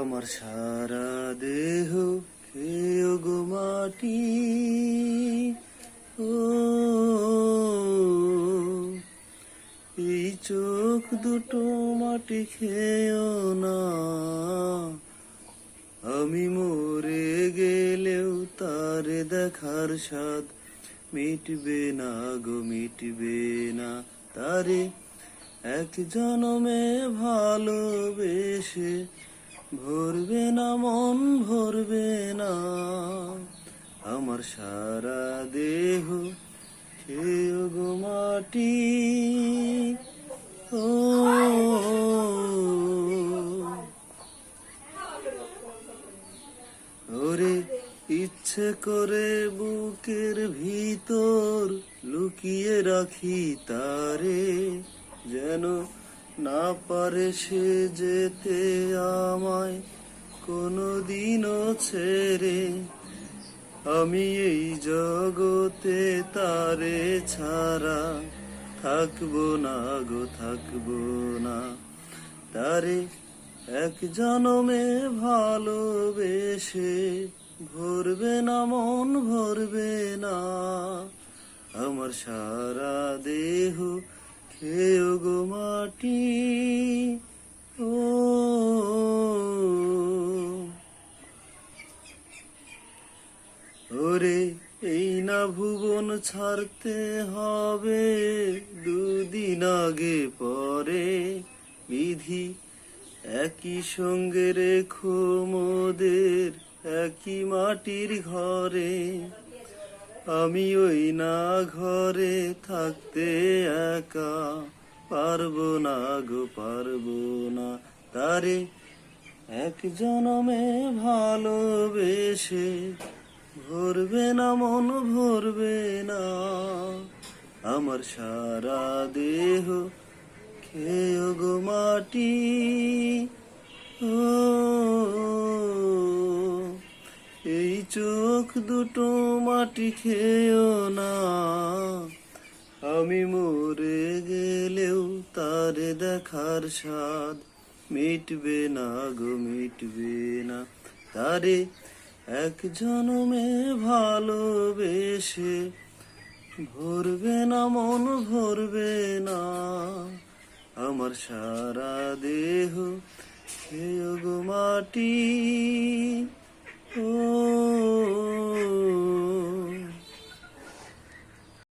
আমার সারা দেহ খেয়ে গো মাটি। ও, এই চোখ দুটো মাটি খেয়েও না। আমি মরে গেলেও তার দেখার স্বাদ মিটবে না গো, মিটবে না তারে। এক জনমে ভালোবেসে ভরবে না, মন ভরবে না। আমার সারা দেহ খেয়ে গো মাটি। ও, ওরে ইচ্ছে করে বুকের ভিতর লুকিয়ে রাখি তারে, যেন না পারে সে যেতে আমায় কোনো দিনও ছেড়ে। আমি এই জগতে তারে ছাড়া থাকব না গো, থাকব না। তারে এক জনমে ভালোবেসে ভরবে না, মন ভরবে না। আমার সারা দেহ খেয়ে গো মাটি, ও। ওরে, এই না ভুবন ছাড়তে হবে, দুদিন আগে পরে বিধি। একই সঙ্গে রেখো মোদের, একই মাটির ঘরে। আমি ওই না ঘরে থাকতে একা পারব না গো, পারব না তারে। এক জনমে ভালোবেসে ভরবে না, মন ভরবে না। আমার সারা দেহ খেয়ে গো মাটি, ও চোখ দুটো মাটি খেয়েও না। আমি মরে গেলেও তারে দেখার স্বাদ মিটবে না গো, মিটবে না। তারে এক জনমে ভালোবেসে ভরবে না, মন ভরবে না। আমার সারা দেহ খেয়ে গো মাটি।